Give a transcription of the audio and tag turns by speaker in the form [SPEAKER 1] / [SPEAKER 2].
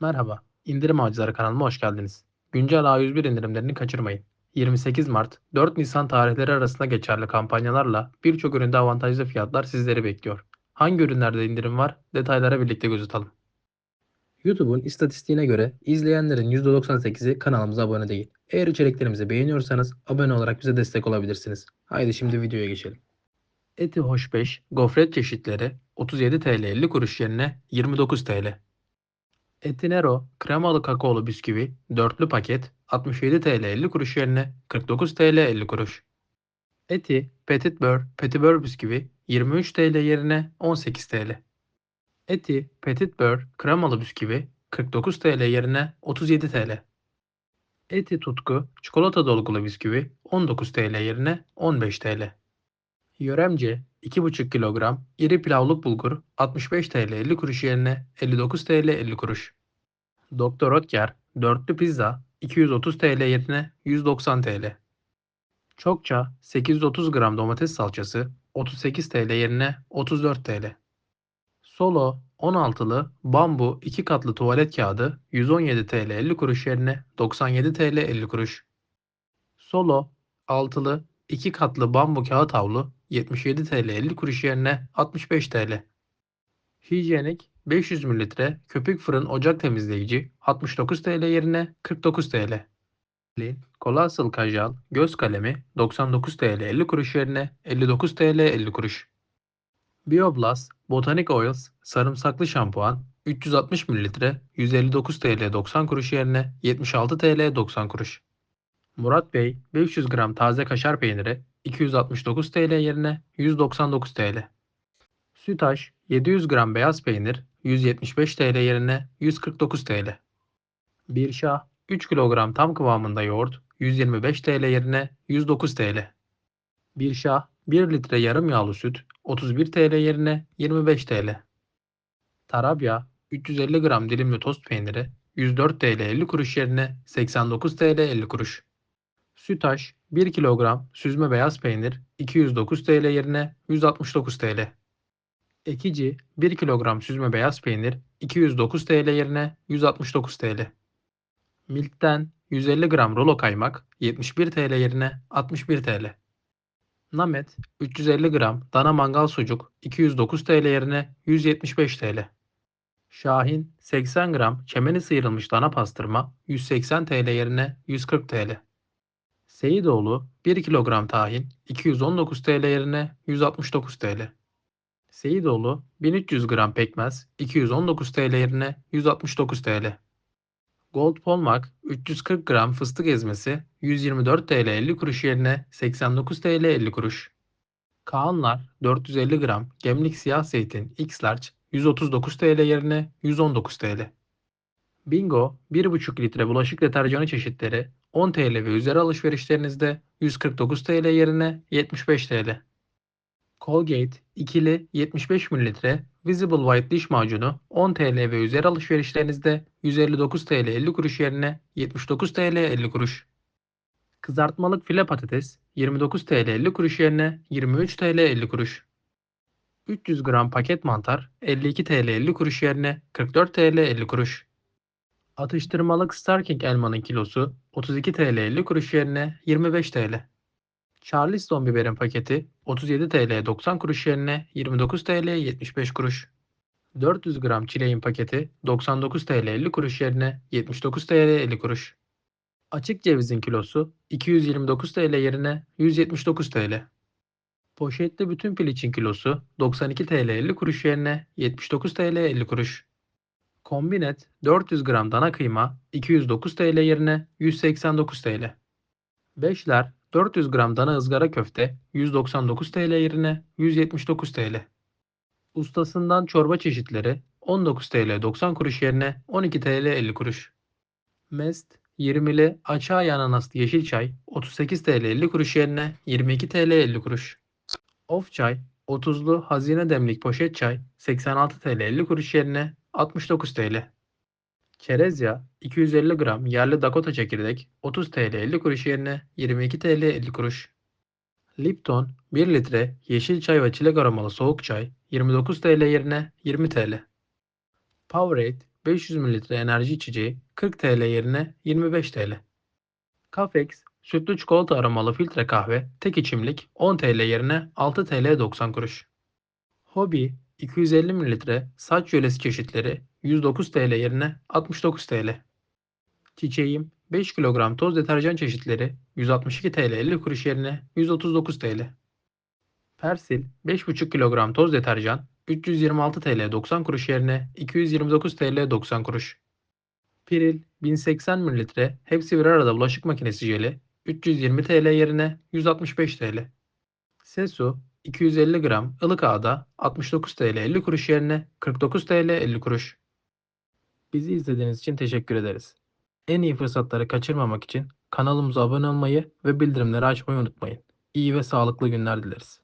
[SPEAKER 1] Merhaba, İndirim Avcıları kanalıma hoş geldiniz. Güncel A101 indirimlerini kaçırmayın. 28 Mart, 4 Nisan tarihleri arasında geçerli kampanyalarla birçok üründe avantajlı fiyatlar sizleri bekliyor. Hangi ürünlerde indirim var? Detaylara birlikte göz atalım. YouTube'un istatistiğine göre izleyenlerin %98'i kanalımıza abone değil. Eğer içeriklerimizi beğeniyorsanız abone olarak bize destek olabilirsiniz. Haydi şimdi videoya geçelim. Eti Hoş 5 gofret çeşitleri 37 TL 50 kuruş yerine 29 TL. Etinero kremalı kakaolu bisküvi dörtlü paket 67 TL 50 kuruş yerine 49 TL 50 kuruş. Eti Petit Beurre Petit Beurre bisküvi 23 TL yerine 18 TL. Eti Petit Beurre kremalı bisküvi 49 TL yerine 37 TL. Eti Tutku çikolata dolgulu bisküvi 19 TL yerine 15 TL. Yöremce 2,5 kilogram iri pilavlık bulgur 65 TL 50 kuruş yerine 59 TL 50 kuruş. Doktor Oetker dörtlü pizza 230 TL yerine 190 TL. Çokça 830 gram domates salçası 38 TL yerine 34 TL. Solo 16'lı bambu 2 katlı tuvalet kağıdı 117 TL 50 kuruş yerine 97 TL 50 kuruş. Solo 6'lı 2 katlı bambu kağıt havlu 77 TL 50 kuruş yerine 65 TL. Hijyenik 500 mililitre köpük fırın ocak temizleyici 69 TL yerine 49 TL. Colossal Kajal göz kalemi 99 TL 50 kuruş yerine 59 TL 50 kuruş. Bioblast Botanic Oils sarımsaklı şampuan 360 mililitre 159 TL 90 kuruş yerine 76 TL 90 kuruş. Murat Bey 500 gram taze kaşar peyniri 269 TL yerine 199 TL. Sütaş 700 gram beyaz peynir 175 TL yerine 149 TL. Bir şah 3 kilogram tam kıvamında yoğurt 125 TL yerine 109 TL. Bir şah 1 litre yarım yağlı süt 31 TL yerine 25 TL. Tarabya 350 gram dilimli tost peyniri 104 TL 50 kuruş yerine 89 TL 50 kuruş. Sütaş 1 kilogram süzme beyaz peynir 209 TL yerine 169 TL. Ekici 1 kilogram süzme beyaz peynir 209 TL yerine 169 TL. Milk'ten 150 gram rulo kaymak 71 TL yerine 61 TL. Namet 350 gram dana mangal sucuk 209 TL yerine 175 TL. Şahin 80 gram çemeni sıyrılmış dana pastırma 180 TL yerine 140 TL. Seyidoğlu 1 kilogram tahin 219 TL yerine 169 TL. Seyidoğlu 1300 gram pekmez 219 TL yerine 169 TL. Gold Polmak 340 gram fıstık ezmesi 124 TL 50 kuruş yerine 89 TL 50 kuruş. Kaanlar 450 gram gemlik siyah zeytin X large 139 TL yerine 119 TL. Bingo 1,5 litre bulaşık deterjanı çeşitleri 10 TL ve üzeri alışverişlerinizde 149 TL yerine 75 TL. Colgate ikili 75 ml Visible White diş macunu 10 TL ve üzeri alışverişlerinizde 159 TL 50 kuruş yerine 79 TL 50 kuruş. Kızartmalık file patates 29 TL 50 kuruş yerine 23 TL 50 kuruş. 300 gram paket mantar 52 TL 50 kuruş yerine 44 TL 50 kuruş. Atıştırmalık Starking elmanın kilosu 32 TL 50 kuruş yerine 25 TL. Charleston biberin paketi 37 TL 90 kuruş yerine 29 TL 75 kuruş. 400 gram çileğin paketi 99 TL 50 kuruş yerine 79 TL 50 kuruş. Açık cevizin kilosu 229 TL yerine 179 TL. Poşetli bütün piliçin kilosu 92 TL 50 kuruş yerine 79 TL 50 kuruş. Kombinet 400 gram dana kıyma 209 TL yerine 189 TL. Beşler 400 gram dana ızgara köfte 199 TL yerine 179 TL. Ustasından çorba çeşitleri 19 TL 90 kuruş yerine 12 TL 50 kuruş. Mest 20'li açığa ananaslı yeşil çay 38 TL 50 kuruş yerine 22 TL 50 kuruş. Of çay 30'lu hazine demlik poşet çay 86 TL 50 kuruş yerine 69 TL. Çerez yağı 250 gram yerli Dakota çekirdek 30 TL 50 kuruş yerine 22 TL 50 kuruş. Lipton 1 litre yeşil çay ve çilek aromalı soğuk çay 29 TL yerine 20 TL. Powerade 500 ml enerji içeceği 40 TL yerine 25 TL. Cafex sütlü çikolata aromalı filtre kahve tek içimlik 10 TL yerine 6 TL 90 kuruş. Hobi 250 ml saç jölesi çeşitleri 109 TL yerine 69 TL. Çiçeğim 5 kilogram toz deterjan çeşitleri 162 TL 50 kuruş yerine 139 TL. Persil 5,5 kilogram toz deterjan 326 TL 90 kuruş yerine 229 TL 90 kuruş. Piril 1080 mililitre hepsi bir arada bulaşık makinesi jeli 320 TL yerine 165 TL. Sesu 250 gram ılık ağda 69 TL 50 kuruş yerine 49 TL 50 kuruş. Bizi izlediğiniz için teşekkür ederiz. En iyi fırsatları kaçırmamak için kanalımıza abone olmayı ve bildirimleri açmayı unutmayın. İyi ve sağlıklı günler dileriz.